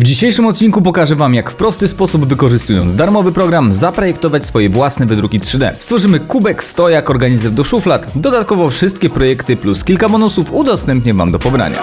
W dzisiejszym odcinku pokażę Wam, jak w prosty sposób wykorzystując darmowy program zaprojektować swoje własne wydruki 3D. Stworzymy kubek, stojak, organizer do szuflad, dodatkowo wszystkie projekty plus kilka bonusów udostępnię Wam do pobrania.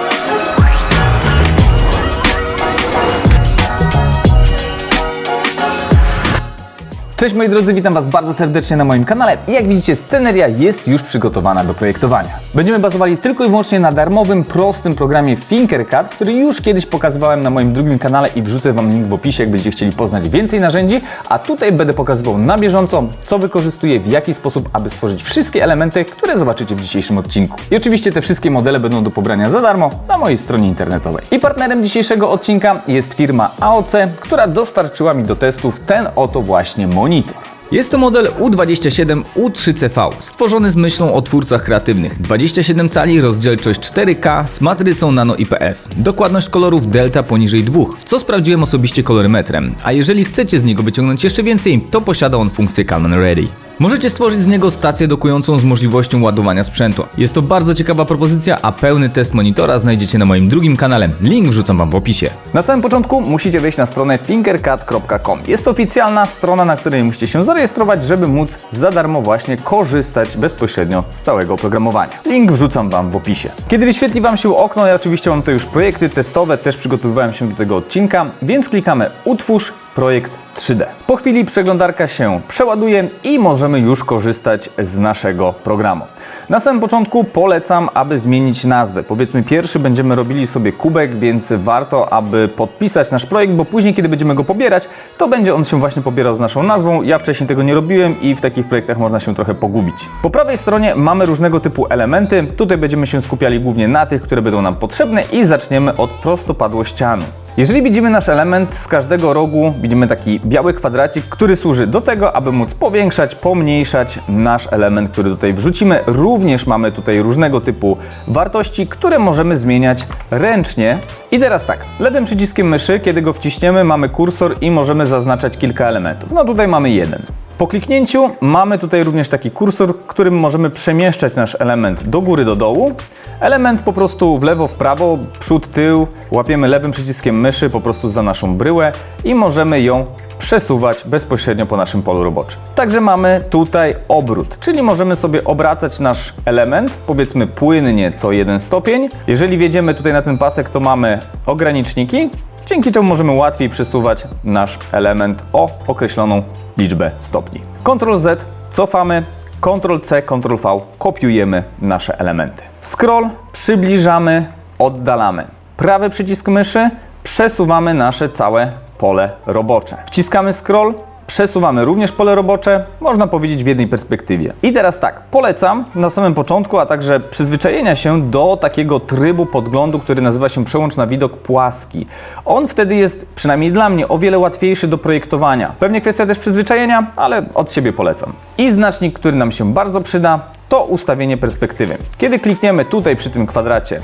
Cześć moi drodzy, witam Was bardzo serdecznie na moim kanale i jak widzicie sceneria jest już przygotowana do projektowania. Będziemy bazowali tylko i wyłącznie na darmowym, prostym programie Finkercad, który już kiedyś pokazywałem na moim drugim kanale i wrzucę Wam link w opisie, jak będziecie chcieli poznać więcej narzędzi, a tutaj będę pokazywał na bieżąco, co wykorzystuję, w jaki sposób, aby stworzyć wszystkie elementy, które zobaczycie w dzisiejszym odcinku. I oczywiście te wszystkie modele będą do pobrania za darmo na mojej stronie internetowej. I partnerem dzisiejszego odcinka jest firma AOC, która dostarczyła mi do testów ten oto właśnie monitor. Jest to model U27 U3CV, stworzony z myślą o twórcach kreatywnych. 27 cali, rozdzielczość 4K z matrycą Nano IPS. Dokładność kolorów delta poniżej 2, co sprawdziłem osobiście kolorymetrem. A jeżeli chcecie z niego wyciągnąć jeszcze więcej, to posiada on funkcję Canon Ready. Możecie stworzyć z niego stację dokującą z możliwością ładowania sprzętu. Jest to bardzo ciekawa propozycja, a pełny test monitora znajdziecie na moim drugim kanale. Link wrzucam Wam w opisie. Na samym początku musicie wejść na stronę fingercat.com. Jest to oficjalna strona, na której musicie się zarejestrować, żeby móc za darmo właśnie korzystać bezpośrednio z całego oprogramowania. Link wrzucam Wam w opisie. Kiedy wyświetli Wam się okno, ja oczywiście mam to już projekty testowe, też przygotowywałem się do tego odcinka, więc klikamy utwórz projekt 3D. Po chwili przeglądarka się przeładuje i możemy już korzystać z naszego programu. Na samym początku polecam, aby zmienić nazwę. Powiedzmy pierwszy będziemy robili sobie kubek, więc warto, aby podpisać nasz projekt, bo później, kiedy będziemy go pobierać, to będzie on się właśnie pobierał z naszą nazwą. Ja wcześniej tego nie robiłem i w takich projektach można się trochę pogubić. Po prawej stronie mamy różnego typu elementy. Tutaj będziemy się skupiali głównie na tych, które będą nam potrzebne i zaczniemy od prostopadłościanu. Jeżeli widzimy nasz element, z każdego rogu widzimy taki biały kwadracik, który służy do tego, aby móc powiększać, pomniejszać nasz element, który tutaj wrzucimy. Również mamy tutaj różnego typu wartości, które możemy zmieniać ręcznie. I teraz tak, lewym przyciskiem myszy, kiedy go wciśniemy, mamy kursor i możemy zaznaczać kilka elementów. No tutaj mamy jeden. Po kliknięciu mamy tutaj również taki kursor, którym możemy przemieszczać nasz element do góry, do dołu. Element po prostu w lewo, w prawo, przód, tył. Łapiemy lewym przyciskiem myszy po prostu za naszą bryłę i możemy ją przesuwać bezpośrednio po naszym polu roboczym. Także mamy tutaj obrót, czyli możemy sobie obracać nasz element, powiedzmy płynnie co jeden stopień. Jeżeli wjedziemy tutaj na ten pasek, to mamy ograniczniki, dzięki czemu możemy łatwiej przesuwać nasz element o określoną liczbę stopni. Ctrl Z cofamy, Ctrl C, Ctrl V kopiujemy nasze elementy. Scroll przybliżamy, oddalamy. Prawy przycisk myszy przesuwamy nasze całe pole robocze. Wciskamy scroll, przesuwamy również pole robocze, można powiedzieć w jednej perspektywie. I teraz tak, polecam na samym początku, a także przyzwyczajenia się do takiego trybu podglądu, który nazywa się przełącz na widok płaski. On wtedy jest, przynajmniej dla mnie, o wiele łatwiejszy do projektowania. Pewnie kwestia też przyzwyczajenia, ale od siebie polecam. I znacznik, który nam się bardzo przyda, to ustawienie perspektywy. Kiedy klikniemy tutaj przy tym kwadracie,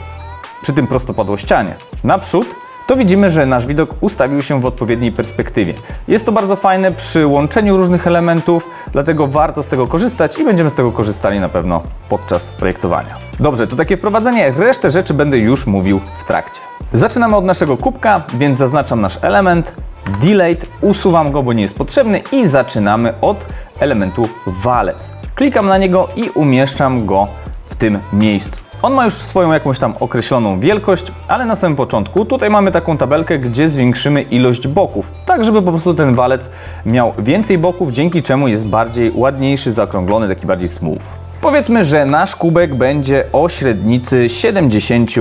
przy tym prostopadłościanie naprzód, to widzimy, że nasz widok ustawił się w odpowiedniej perspektywie. Jest to bardzo fajne przy łączeniu różnych elementów, dlatego warto z tego korzystać i będziemy z tego korzystali na pewno podczas projektowania. Dobrze, to takie wprowadzenie, resztę rzeczy będę już mówił w trakcie. Zaczynamy od naszego kubka, więc zaznaczam nasz element, delete, usuwam go, bo nie jest potrzebny i zaczynamy od elementu walec. Klikam na niego i umieszczam go w tym miejscu. On ma już swoją jakąś tam określoną wielkość, ale na samym początku tutaj mamy taką tabelkę, gdzie zwiększymy ilość boków, tak żeby po prostu ten walec miał więcej boków, dzięki czemu jest bardziej ładniejszy, zaokrąglony, taki bardziej smooth. Powiedzmy, że nasz kubek będzie o średnicy 70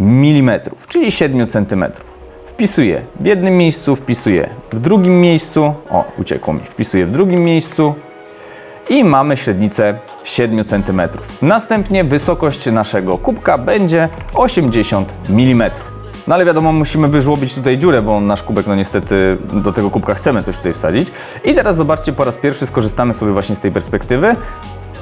mm, czyli 7 cm. Wpisuję w jednym miejscu, wpisuję w drugim miejscu, o uciekło mi, wpisuję w drugim miejscu, i mamy średnicę 7 cm. Następnie wysokość naszego kubka będzie 80 mm. No ale wiadomo, musimy wyżłobić tutaj dziurę, bo nasz kubek, no niestety do tego kubka chcemy coś tutaj wsadzić. I teraz zobaczcie, po raz pierwszy skorzystamy sobie właśnie z tej perspektywy.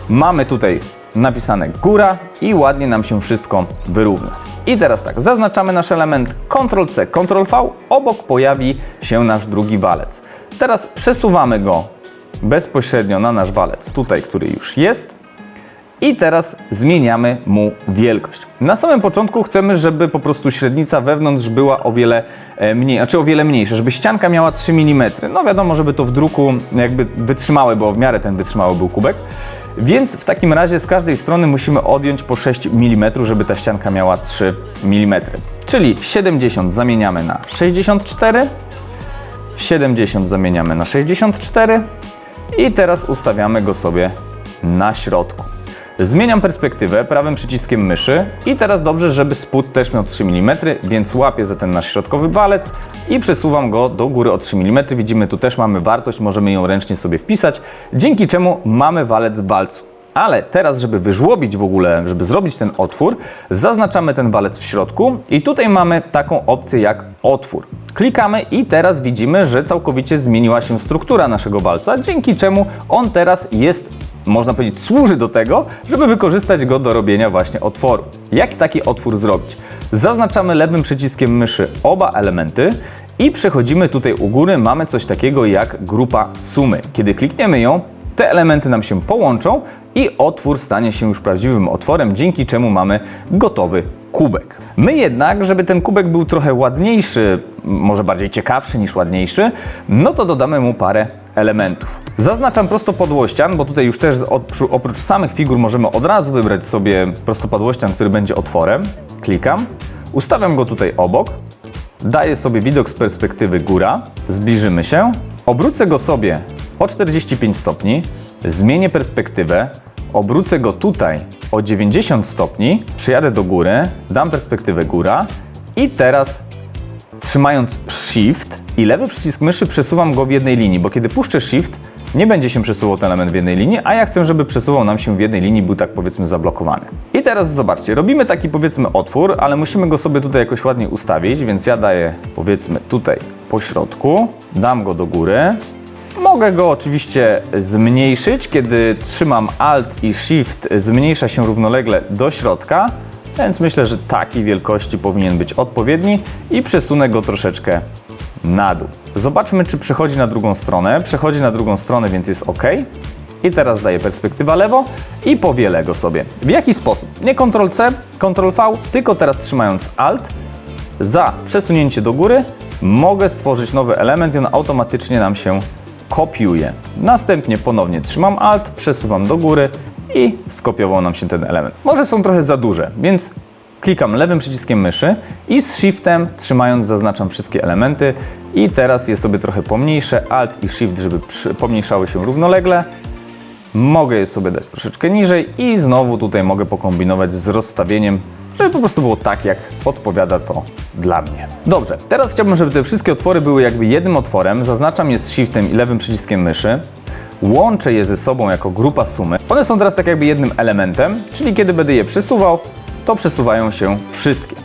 Mamy tutaj napisane góra i ładnie nam się wszystko wyrówna. I teraz tak, zaznaczamy nasz element Ctrl-C, Ctrl-V, obok pojawi się nasz drugi walec. Teraz przesuwamy go bezpośrednio na nasz walec, tutaj, który już jest I teraz zmieniamy mu wielkość. Na samym początku chcemy, żeby po prostu średnica wewnątrz była o wiele e, mniej, znaczy o wiele mniejsza, żeby ścianka miała 3 mm. No wiadomo, żeby to w druku jakby wytrzymały, bo w miarę ten wytrzymały był kubek. Więc w takim razie z każdej strony musimy odjąć po 6 mm, żeby ta ścianka miała 3 mm. Czyli 70 zamieniamy na 64, 70 zamieniamy na 64 i teraz ustawiamy go sobie na środku. Zmieniam perspektywę prawym przyciskiem myszy i teraz dobrze, żeby spód też miał 3 mm, więc łapię za ten nasz środkowy walec i przesuwam go do góry o 3 mm. Widzimy, tu też mamy wartość, możemy ją ręcznie sobie wpisać, dzięki czemu mamy walec w walcu. Ale teraz, żeby wyżłobić w ogóle, żeby zrobić ten otwór, zaznaczamy ten walec w środku i tutaj mamy taką opcję jak otwór. Klikamy i teraz widzimy, że całkowicie zmieniła się struktura naszego walca, dzięki czemu on teraz jest można powiedzieć, służy do tego, żeby wykorzystać go do robienia właśnie otworu. Jak taki otwór zrobić? Zaznaczamy lewym przyciskiem myszy oba elementy i przechodzimy tutaj u góry, mamy coś takiego jak grupa sumy. Kiedy klikniemy ją, te elementy nam się połączą i otwór stanie się już prawdziwym otworem, dzięki czemu mamy gotowy kubek. My jednak, żeby ten kubek był trochę ładniejszy, może bardziej ciekawszy niż ładniejszy, no to dodamy mu parę elementów. Zaznaczam prostopadłościan, bo tutaj już też oprócz samych figur możemy od razu wybrać sobie prostopadłościan, który będzie otworem. Klikam, ustawiam go tutaj obok, daję sobie widok z perspektywy góra, zbliżymy się, obrócę go sobie o 45 stopni, zmienię perspektywę, obrócę go tutaj o 90 stopni, przyjadę do góry, dam perspektywę góra i teraz trzymając Shift i lewy przycisk myszy przesuwam go w jednej linii, bo kiedy puszczę Shift, nie będzie się przesuwał ten element w jednej linii, a ja chcę, żeby przesuwał nam się w jednej linii, był tak powiedzmy zablokowany. I teraz zobaczcie, robimy taki powiedzmy otwór, ale musimy go sobie tutaj jakoś ładnie ustawić, więc ja daję powiedzmy tutaj po środku, dam go do góry. Mogę go oczywiście zmniejszyć, kiedy trzymam Alt i Shift zmniejsza się równolegle do środka, więc myślę, że takiej wielkości powinien być odpowiedni i przesunę go troszeczkę na dół. Zobaczmy, czy przechodzi na drugą stronę. Przechodzi na drugą stronę, więc jest OK. I teraz daję perspektywa lewo i powielę go sobie. W jaki sposób? Nie Ctrl-C, Ctrl-V, tylko teraz trzymając Alt, za przesunięcie do góry mogę stworzyć nowy element i on automatycznie nam się kopiuje. Następnie ponownie trzymam Alt, przesuwam do góry i skopiował nam się ten element. Może są trochę za duże, więc klikam lewym przyciskiem myszy i z Shiftem trzymając zaznaczam wszystkie elementy i teraz je sobie trochę pomniejsze, Alt i Shift, żeby pomniejszały się równolegle. Mogę je sobie dać troszeczkę niżej i znowu tutaj mogę pokombinować z rozstawieniem, żeby po prostu było tak, jak odpowiada to dla mnie. Dobrze, teraz chciałbym, żeby te wszystkie otwory były jakby jednym otworem. Zaznaczam je z Shiftem i lewym przyciskiem myszy. Łączę je ze sobą jako grupa sumy. One są teraz tak jakby jednym elementem, czyli kiedy będę je przesuwał, to przesuwają się wszystkie.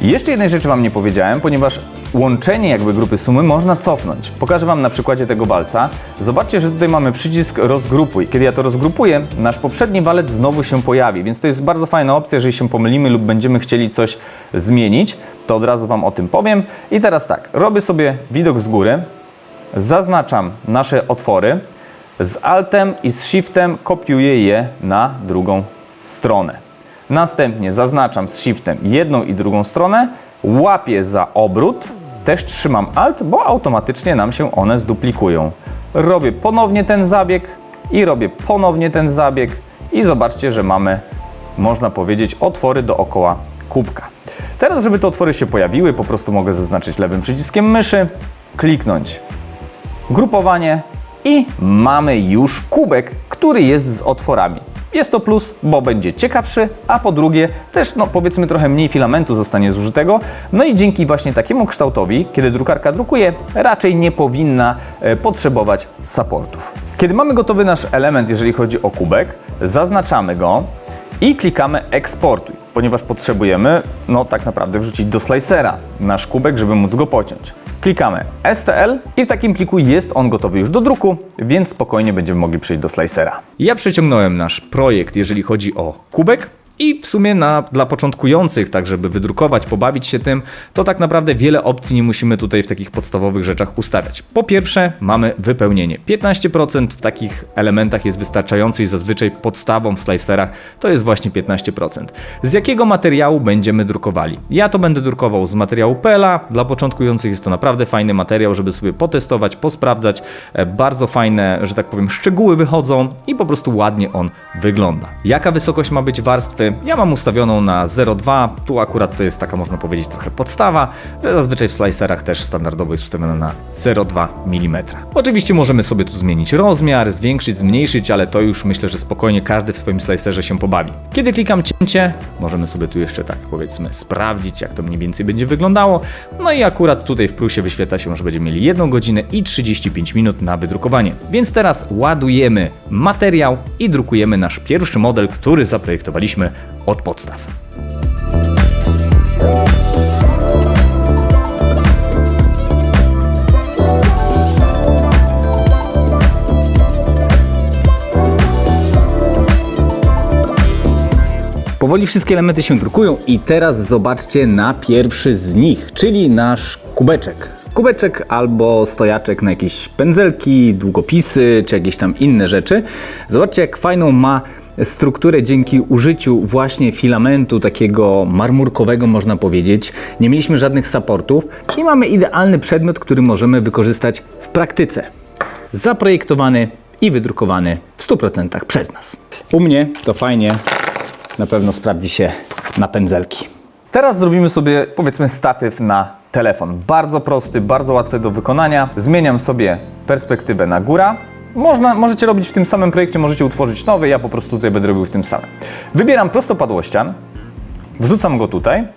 Jeszcze jednej rzeczy Wam nie powiedziałem, ponieważ łączenie jakby grupy sumy można cofnąć. Pokażę Wam na przykładzie tego walca. Zobaczcie, że tutaj mamy przycisk rozgrupuj. Kiedy ja to rozgrupuję, nasz poprzedni walec znowu się pojawi, więc to jest bardzo fajna opcja, jeżeli się pomylimy lub będziemy chcieli coś zmienić, to od razu Wam o tym powiem. I teraz tak, robię sobie widok z góry, zaznaczam nasze otwory, z Altem i z Shiftem kopiuję je na drugą stronę. Następnie zaznaczam z Shiftem jedną i drugą stronę, łapię za obrót, też trzymam Alt, bo automatycznie nam się one zduplikują. Robię ponownie ten zabieg i robię ponownie ten zabieg i zobaczcie, że mamy, można powiedzieć, otwory dookoła kubka. Teraz, żeby te otwory się pojawiły, po prostu mogę zaznaczyć lewym przyciskiem myszy, kliknąć grupowanie i mamy już kubek, który jest z otworami. Jest to plus, bo będzie ciekawszy, a po drugie też, no powiedzmy, trochę mniej filamentu zostanie zużytego. No i dzięki właśnie takiemu kształtowi, kiedy drukarka drukuje, raczej nie powinna e, potrzebować supportów. Kiedy mamy gotowy nasz element, jeżeli chodzi o kubek, zaznaczamy go i klikamy eksportuj, ponieważ potrzebujemy, no tak naprawdę wrzucić do slicera nasz kubek, żeby móc go pociąć. Klikamy STL i w takim pliku jest on gotowy już do druku, więc spokojnie będziemy mogli przejść do slicera. Ja przeciągnąłem nasz projekt, jeżeli chodzi o kubek I w sumie na, dla początkujących, tak żeby wydrukować, pobawić się tym, to tak naprawdę wiele opcji nie musimy tutaj w takich podstawowych rzeczach ustawiać. Po pierwsze, mamy wypełnienie. 15% w takich elementach jest wystarczający i zazwyczaj podstawą w slicerach to jest właśnie 15%. Z jakiego materiału będziemy drukowali? Ja to będę drukował z materiału PLA. Dla początkujących jest to naprawdę fajny materiał, żeby sobie potestować, posprawdzać. E, Bardzo fajne, że tak powiem, szczegóły wychodzą i po prostu ładnie on wygląda. Jaka wysokość ma być warstwy? Ja mam ustawioną na 0,2. Tu akurat to jest taka, można powiedzieć, trochę podstawa, że zazwyczaj w slicerach też standardowo jest ustawiona na 0,2 mm. Oczywiście możemy sobie tu zmienić rozmiar, zwiększyć, zmniejszyć, ale to już myślę, że spokojnie każdy w swoim slicerze się pobawi. Kiedy klikam cięcie, możemy sobie tu jeszcze tak powiedzmy sprawdzić, jak to mniej więcej będzie wyglądało. No i akurat tutaj w plusie wyświetla się, że będziemy mieli 1 godzinę i 35 minut na wydrukowanie. Więc teraz ładujemy materiał i drukujemy nasz pierwszy model, który zaprojektowaliśmy od podstaw. Powoli wszystkie elementy się drukują i teraz zobaczcie na pierwszy z nich, czyli nasz kubeczek. Kubeczek albo stojaczek na jakieś pędzelki, długopisy czy jakieś tam inne rzeczy. Zobaczcie jak fajną ma strukturę dzięki użyciu właśnie filamentu takiego marmurkowego można powiedzieć. Nie mieliśmy żadnych supportów i mamy idealny przedmiot, który możemy wykorzystać w praktyce. Zaprojektowany i wydrukowany w 100% przez nas. U mnie to fajnie na pewno sprawdzi się na pędzelki. Teraz zrobimy sobie powiedzmy statyw na telefon. Bardzo prosty, bardzo łatwy do wykonania. Zmieniam sobie perspektywę na góra. Można, możecie robić w tym samym projekcie, możecie utworzyć nowy, ja po prostu tutaj będę robił w tym samym. Wybieram prostopadłościan, wrzucam go tutaj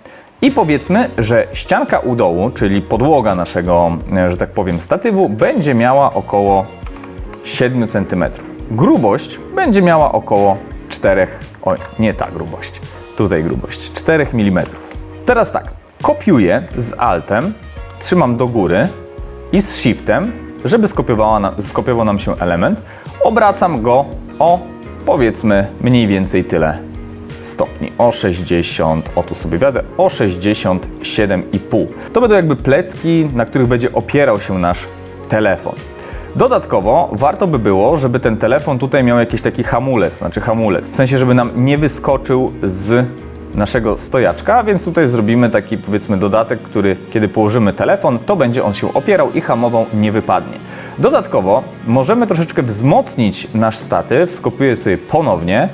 i powiedzmy, że ścianka u dołu, czyli podłoga naszego, e, że tak powiem, statywu, będzie miała około 7 cm. Grubość będzie miała około 4, oj, nie ta grubość, tutaj grubość, 4 mm. Teraz tak, kopiuję z Altem, trzymam do góry i z Shiftem, żeby nam, skopiował nam się element, obracam go o powiedzmy mniej więcej tyle stopni, o 60, o tu sobie wiadę, o 67,5. To będą jakby plecki, na których będzie opierał się nasz telefon. Dodatkowo warto by było, żeby ten telefon tutaj miał jakiś taki hamulec, znaczy hamulec, w sensie, żeby nam nie wyskoczył z naszego stojaczka, więc tutaj zrobimy taki powiedzmy dodatek, który kiedy położymy telefon, to będzie on się opierał i hamował, nie wypadnie. Dodatkowo możemy troszeczkę wzmocnić nasz statyw, skopiuję sobie ponownie,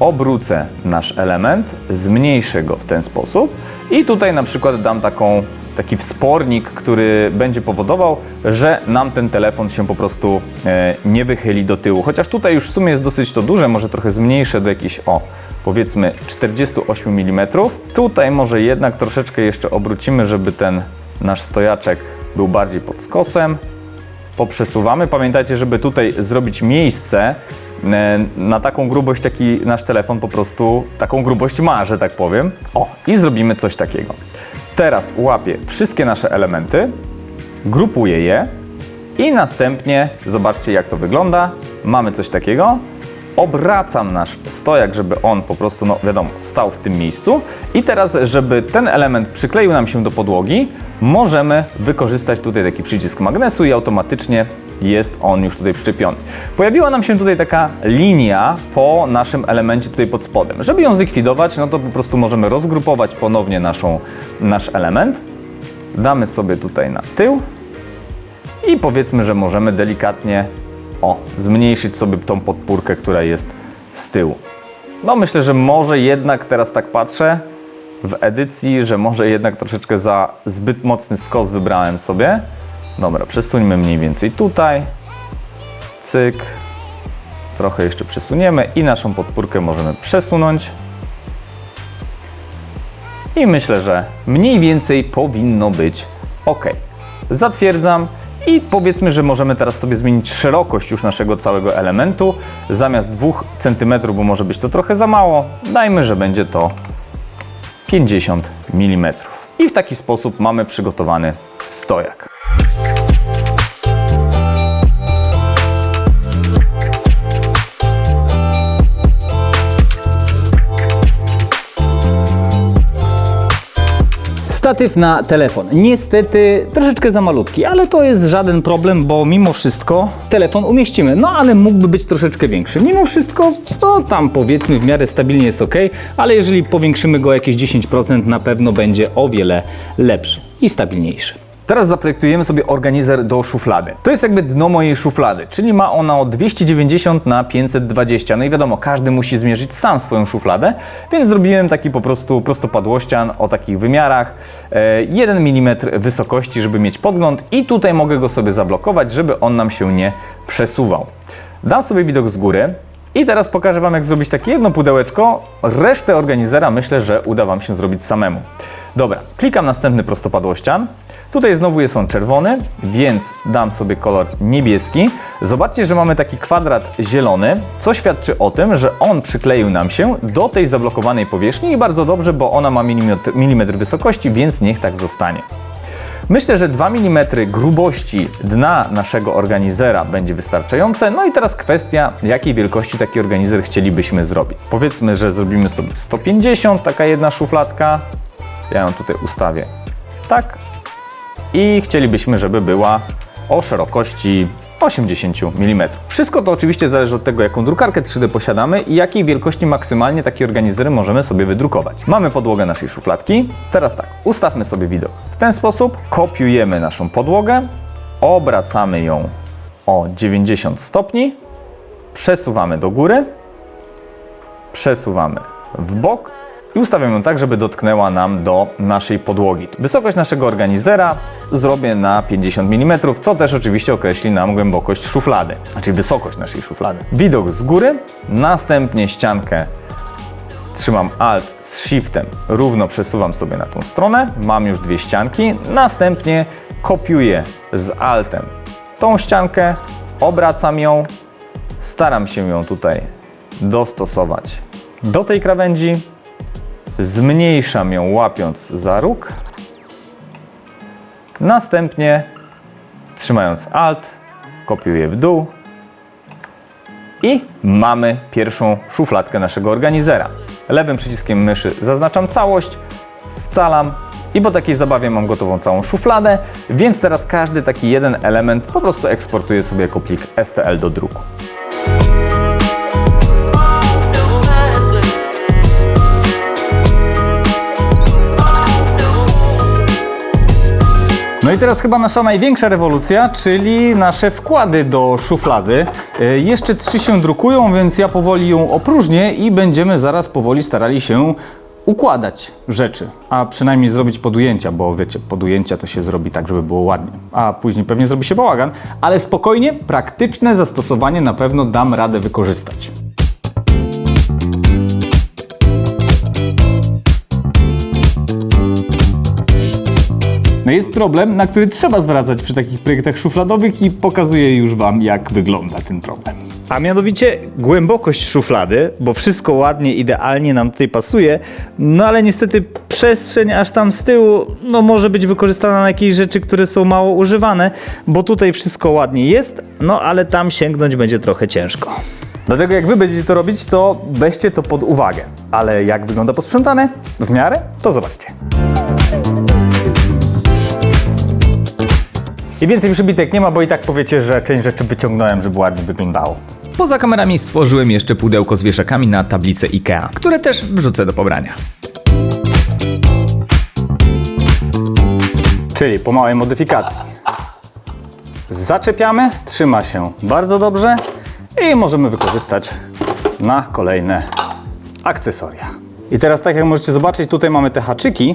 obrócę nasz element, zmniejszę go w ten sposób i tutaj na przykład dam taką, taki wspornik, który będzie powodował, że nam ten telefon się po prostu e, nie wychyli do tyłu. Chociaż tutaj już w sumie jest dosyć to duże, może trochę zmniejszę do jakichś, o, powiedzmy 48 mm. Tutaj może jednak troszeczkę jeszcze obrócimy, żeby ten nasz stojaczek był bardziej pod skosem poprzesuwamy. Pamiętajcie, żeby tutaj zrobić miejsce e, na taką grubość, jaki nasz telefon po prostu taką grubość ma, że tak powiem. O, i zrobimy coś takiego. Teraz łapię wszystkie nasze elementy, grupuję je i następnie zobaczcie jak to wygląda. Mamy coś takiego. Obracam nasz stojak, żeby on po prostu, no wiadomo, stał w tym miejscu. I teraz, żeby ten element przykleił nam się do podłogi, możemy wykorzystać tutaj taki przycisk magnesu i automatycznie jest on już tutaj przyczepiony. Pojawiła nam się tutaj taka linia po naszym elemencie tutaj pod spodem. Żeby ją zlikwidować, no to po prostu możemy rozgrupować ponownie naszą, nasz element. Damy sobie tutaj na tył i powiedzmy, że możemy delikatnie o, zmniejszyć sobie tą podpórkę, która jest z tyłu. No myślę, że może jednak teraz tak patrzę w edycji, że może jednak troszeczkę za zbyt mocny skos wybrałem sobie. Dobra, przesuńmy mniej więcej tutaj. Cyk. Trochę jeszcze przesuniemy i naszą podpórkę możemy przesunąć. I myślę, że mniej więcej powinno być ok. Zatwierdzam i powiedzmy, że możemy teraz sobie zmienić szerokość już naszego całego elementu. Zamiast 2 cm, bo może być to trochę za mało, dajmy, że będzie to 50 mm. I w taki sposób mamy przygotowany stojak. Statyw na telefon. Niestety troszeczkę za malutki, ale to jest żaden problem, bo mimo wszystko telefon umieścimy. No ale mógłby być troszeczkę większy. Mimo wszystko, no tam powiedzmy w miarę stabilnie jest ok, ale jeżeli powiększymy go jakieś 10%, na pewno będzie o wiele lepszy i stabilniejszy. Teraz zaprojektujemy sobie organizer do szuflady. To jest jakby dno mojej szuflady, czyli ma ona o 290 na 520. No i wiadomo, każdy musi zmierzyć sam swoją szufladę, więc zrobiłem taki po prostu prostopadłościan o takich wymiarach, e, 1 mm wysokości, żeby mieć podgląd i tutaj mogę go sobie zablokować, żeby on nam się nie przesuwał. Dam sobie widok z góry. I teraz pokażę Wam, jak zrobić takie jedno pudełeczko. Resztę organizera myślę, że uda Wam się zrobić samemu. Dobra, klikam następny prostopadłościan. Tutaj znowu jest on czerwony, więc dam sobie kolor niebieski. Zobaczcie, że mamy taki kwadrat zielony, co świadczy o tym, że on przykleił nam się do tej zablokowanej powierzchni i bardzo dobrze, bo ona ma milimetr, milimetr wysokości, więc niech tak zostanie. Myślę, że 2 mm grubości dna naszego organizera będzie wystarczające. No i teraz kwestia, jakiej wielkości taki organizer chcielibyśmy zrobić. Powiedzmy, że zrobimy sobie 150, taka jedna szufladka. Ja ją tutaj ustawię tak. I chcielibyśmy, żeby była o szerokości 80 mm. Wszystko to oczywiście zależy od tego, jaką drukarkę 3D posiadamy i jakiej wielkości maksymalnie takie organizery możemy sobie wydrukować. Mamy podłogę naszej szufladki. Teraz tak, ustawmy sobie widok w ten sposób. Kopiujemy naszą podłogę, obracamy ją o 90 stopni, przesuwamy do góry, przesuwamy w bok i ustawiam ją tak, żeby dotknęła nam do naszej podłogi. Wysokość naszego organizera zrobię na 50 mm, co też oczywiście określi nam głębokość szuflady, znaczy wysokość naszej szuflady. Widok z góry, następnie ściankę trzymam Alt z Shiftem, równo przesuwam sobie na tą stronę, mam już dwie ścianki, następnie kopiuję z Altem tą ściankę, obracam ją, staram się ją tutaj dostosować do tej krawędzi, zmniejszam ją łapiąc za róg, następnie trzymając Alt, kopiuję w dół i mamy pierwszą szufladkę naszego organizera. Lewym przyciskiem myszy zaznaczam całość, scalam i po takiej zabawie mam gotową całą szufladę, więc teraz każdy taki jeden element po prostu eksportuję sobie jako plik STL do druku. No i teraz chyba nasza największa rewolucja, czyli nasze wkłady do szuflady. E, Jeszcze trzy się drukują, więc ja powoli ją opróżnię i będziemy zaraz powoli starali się układać rzeczy, a przynajmniej zrobić podujęcia, bo wiecie, podujęcia to się zrobi tak, żeby było ładnie, a później pewnie zrobi się bałagan, ale spokojnie, praktyczne zastosowanie na pewno dam radę wykorzystać. No jest problem, na który trzeba zwracać przy takich projektach szufladowych i pokazuję już Wam, jak wygląda ten problem. A mianowicie głębokość szuflady, bo wszystko ładnie, idealnie nam tutaj pasuje, no ale niestety przestrzeń aż tam z tyłu, no może być wykorzystana na jakieś rzeczy, które są mało używane, bo tutaj wszystko ładnie jest, no ale tam sięgnąć będzie trochę ciężko. Dlatego jak Wy będziecie to robić, to weźcie to pod uwagę. Ale jak wygląda posprzątane? W miarę? To zobaczcie. I więcej przybitek nie ma, bo i tak powiecie, że część rzeczy wyciągnąłem, żeby ładnie wyglądało. Poza kamerami stworzyłem jeszcze pudełko z wieszakami na tablicę IKEA, które też wrzucę do pobrania. Czyli po małej modyfikacji. Zaczepiamy, trzyma się bardzo dobrze i możemy wykorzystać na kolejne akcesoria. I teraz tak jak możecie zobaczyć, tutaj mamy te haczyki.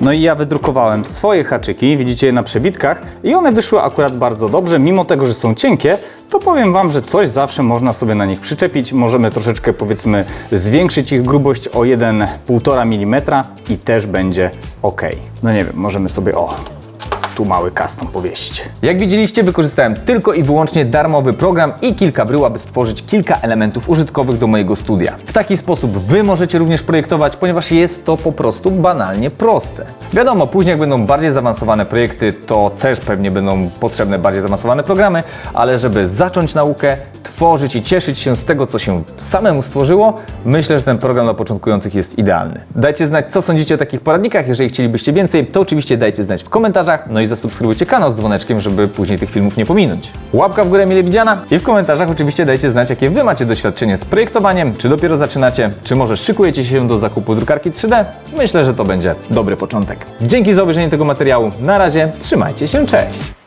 No i ja wydrukowałem swoje haczyki, widzicie je na przebitkach i one wyszły akurat bardzo dobrze, mimo tego, że są cienkie, to powiem Wam, że coś zawsze można sobie na nich przyczepić. Możemy troszeczkę powiedzmy zwiększyć ich grubość o 1,5 mm i też będzie ok. No nie wiem, możemy sobie o tu mały custom powiesić. Jak widzieliście, wykorzystałem tylko i wyłącznie darmowy program i kilka brył, aby stworzyć kilka elementów użytkowych do mojego studia. W taki sposób Wy możecie również projektować, ponieważ jest to po prostu banalnie proste. Wiadomo, później jak będą bardziej zaawansowane projekty, to też pewnie będą potrzebne bardziej zaawansowane programy, ale żeby zacząć naukę, tworzyć i cieszyć się z tego, co się samemu stworzyło, myślę, że ten program dla początkujących jest idealny. Dajcie znać, co sądzicie o takich poradnikach. Jeżeli chcielibyście więcej, to oczywiście dajcie znać w komentarzach. No i zasubskrybujcie kanał z dzwoneczkiem, żeby później tych filmów nie pominąć. Łapka w górę mile widziana i w komentarzach oczywiście dajcie znać, jakie Wy macie doświadczenie z projektowaniem, czy dopiero zaczynacie, czy może szykujecie się do zakupu drukarki 3D. Myślę, że to będzie dobry początek. Dzięki za obejrzenie tego materiału. Na razie, trzymajcie się, cześć!